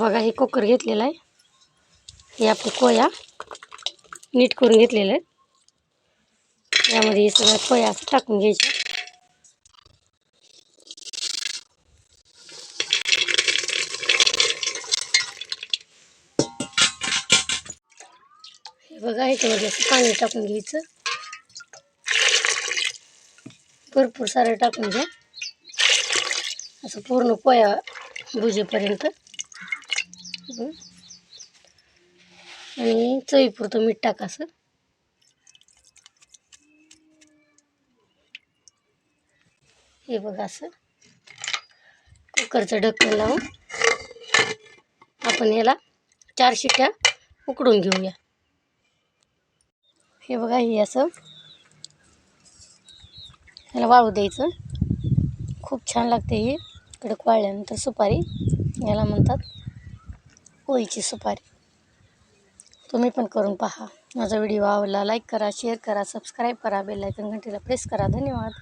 बघा हे कुकर घेतलेलं आहे. हे आपले कोया नीट करून घेतलेलं आहे. यामध्ये हे सगळं कोया असं टाकून घ्यायचे. हे बघा ह्याच्यामध्ये असं पाणी टाकून घ्यायचं. भरपूर सारं टाकून घ्या. असं पूर्ण पोया भुजेपर्यंत हं. आणि चवीपुरतं मीठ टाका असं हे बघा असं. कुकरचं ढक्कन लावून आपण याला चार शिट्ट्या उकडून घेऊया. हे बघा हे असं. याला वाळू द्यायचं. खूप छान लागते हे. कडक वाळल्यानंतर सुपारी याला म्हणतात पोळीची सुपारी. तुम्ही पण करून पहा. माझा व्हिडिओ आवडला लाईक करा शेअर करा सबस्क्राईब करा बेल आयकन घंटीला प्रेस करा. धन्यवाद.